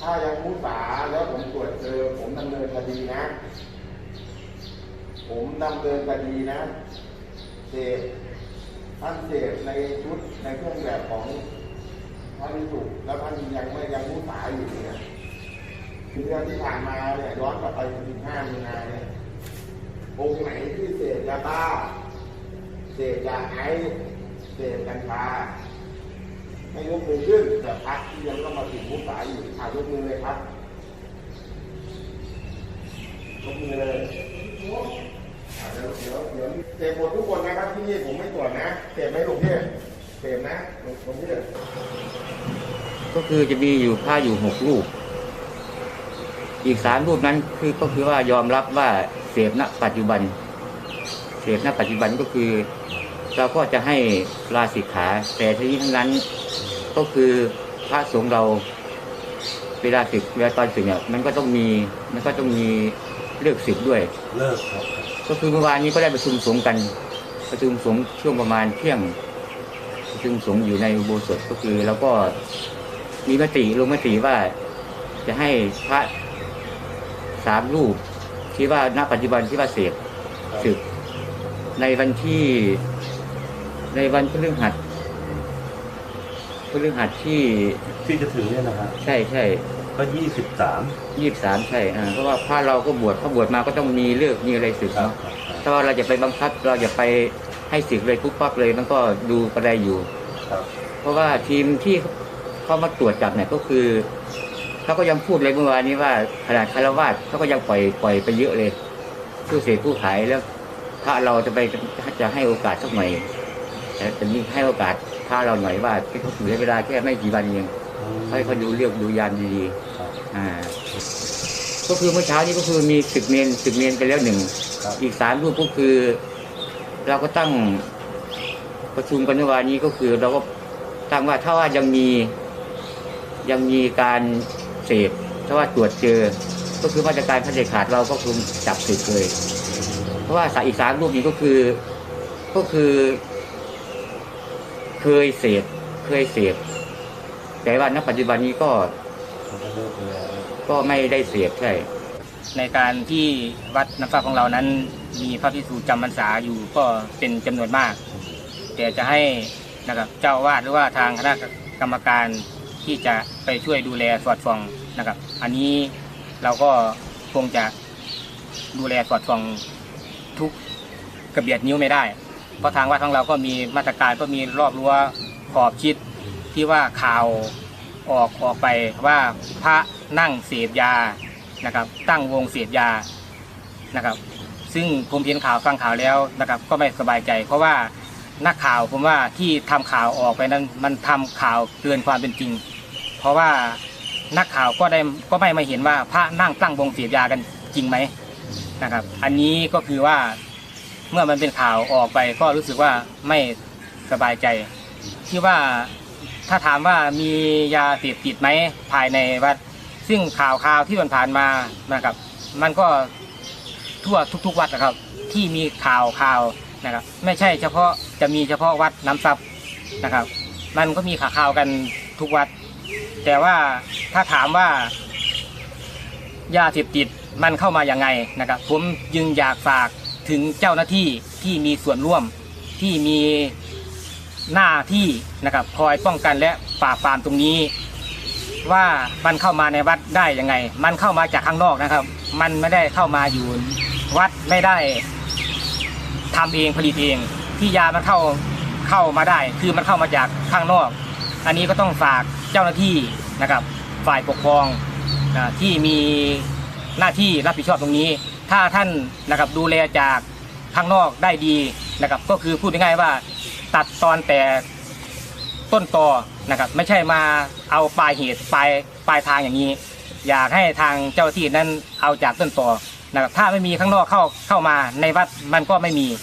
ถ้ายังมุสาแล้วผมตรวจเจอ ผมดำเนินคดีนะ ผมดำเนินคดีนะ เสพท่านเสพในชุดในเครื่องแบบของพระพิสุแล้วท่านยังไม่ยังมุสาอยู่เนี่ยคือเดือนที่ผ่านมาเนี่ยย้อนกลับไปถึงห้ามีนาเนี่ยองค์ไหนที่เสพยาบ้าเสพยาไอเสพกัญชา ให้ยกมือขึ้นแต่พักที่ยังต้องมาถึงมุสายอยู่อ่ายกมือเลยครับยกมือเลยอาเดี๋ยวเดี๋ยวเดี๋ยวเสพหมดทุกคนนะครับที่นี่ผมไม่ตรวจนะเสพไหมลูกพี่เสพนะลูกพี่ก็คือจะมีอยู่ผ้าอยู่หกรูป อีกสามรูปนั้นคือก็คือว่ายอมรับว่าเสพณปัจจุบัน เสพณปัจจุบันก็คือ เราก็จะให้ลาสิกขาแต่ทีนี้ทั้งนั้นก็คือพระสงฆ์เราเวลาศึกเวลาตอนศึกเนี่ยมันก็ต้องมีมันก็ต้องมีเลือกศึกด้วย เลิกครับ ก็คือเมื่อวานนี้ก็ได้ประชุมสงฆ์กัน ประชุมสงฆ์ช่วงประมาณเที่ยงประชุมสงฆ์อยู่ในอุโบสถก็คือเราก็มีมติลงมติว่าจะให้พระสามรูปที่ว่าณปัจจุบันที่ว่าเสพศึกในวันที่ ในวันพฤหัสพฤหัสที่ที่จะถึงเนี่ยนะฮะใช่ใช่ก็ยี่สิบสามยี่สิบสามใช่อ่าเพราะว่าพระเราก็บวชพระบวชมาก็ต้องมีเลือกมีอะไรศึกครับเนาะถ้าว่าเราจะไปบังคับเราจะไปให้สิทธิ์เลยปุ๊บปั๊บเลยมันก็ดูกระไดอยู่ครับเพราะว่าทีมที่เขามาตรวจจับเนี่ยก็คือเขาก็ยังพูดเลยเมื่อวานนี้ว่าขนาดคารวาสเขาก็ยังปล่อยปล่อยไปเยอะเลยผู้เสพผู้ขายแล้ว ถ้าเราจะไปจะให้โอกาสสักหน่อยแต่ จะมีให้โอกาสถ้าเราหน่อยว่าเขาเหลือเวลาแค่ไม่กี่วันเองให้เขาดูเรียกดูยามดีครับๆอ่า ก็คือเมื่อเช้านี้ก็คือมีศึกเมนศึกเมนไปแล้วหนึ่งครับอีกสามรูปก็คือ เราก็ตั้งประชุมกันเมื่อวานนี้ก็คือเราก็ตั้งว่าถ้าว่ายังมียังมีการเสพถ้าว่าตรวจเจอ ก็คือมาตรการขั้นเด็ดขาดเราก็คุมจับศึกเลย เพราะว่าสาอีกสามรูปนี้ก็คือ ก็คือ เคยเสพเคยเสพแต่ว่าณปัจจุบันนี้ก็ก็ไม่ได้เสพใช่ ในการที่วัดน้ำฟ้าของเรานั้น มีพระภิกษุจำพรรษาอยู่ก็เป็นจำนวนมาก แต่จะให้นะครับเจ้าอาวาดหรือว่าทางคณะกรรมการที่จะไปช่วยดูแลสอดส่องนะครับ อันนี้เราก็คงจะดูแลสอดส่องทุกกระเบียดนิ้วไม่ได้ เพราะทางวัดของเราก็มีมาตรการก็มีรอบรั้วขอบชิดที่ว่าข่าวออกออกไปว่าพระนั่งเสพยานะครับ ตั้งวงเสพยานะครับ ซึ่งผมเห็นข่าวฟังข่าวแล้วนะครับ ก็ไม่สบายใจ เพราะว่านักข่าวผมว่าที่ทำข่าวออกไปนั้นมันทำข่าวเกินความเป็นจริง เพราะว่านักข่าวก็ได้ก็ไม่มาเห็นว่าพระนั่งตั้งวงเสพยากันจริงไหมนะครับ อันนี้ก็คือว่า เมื่อมันเป็นข่าวออกไปก็รู้สึกว่าไม่สบายใจ ที่ว่าถ้าถามว่ามียาเสพติดไหมภายในวัด ซึ่งข่าวข่าวที่ผ่านมานะครับ มันก็ทั่วทุก ๆ วัดนะครับ ที่มีข่าวข่าวนะครับ ไม่ใช่เฉพาะจะมีเฉพาะวัดน้ำซับนะครับ มันก็มีข่าวข่าวกันทุกวัด แต่ว่าถ้าถามว่ายาเสพติดมันเข้ามาอย่างไงนะครับ ผมยึงอยากฝาก ถึงเจ้าหน้าที่ที่มีส่วนร่วมที่มีหน้าที่นะครับคอยป้องกันและปราบปรามตรงนี้ ว่ามันเข้ามาในวัดได้ยังไง มันเข้ามาจากข้างนอกนะครับ มันไม่ได้เข้ามาอยู่วัดไม่ได้ทำเองผลิตเอง ที่ยามันเข้าเข้ามาได้ คือมันเข้ามาจากข้างนอก อันนี้ก็ต้องฝากเจ้าหน้าที่นะครับ ฝ่ายปกครองนะที่มีหน้าที่รับผิดชอบตรงนี้ ถ้าท่านนะครับดูแลจากข้างนอกได้ดีนะครับก็คือพูดง่ายๆว่าตัดตอนแต่ต้นตอนะครับไม่ใช่มาเอาปลายเหตุปลายปลายทางอย่างนี้ อยากให้ทางเจ้าที่นั้นเอาจากต้นตอนะครับถ้าไม่มีข้างนอกเข้าเข้ามาในวัดมันก็ไม่มี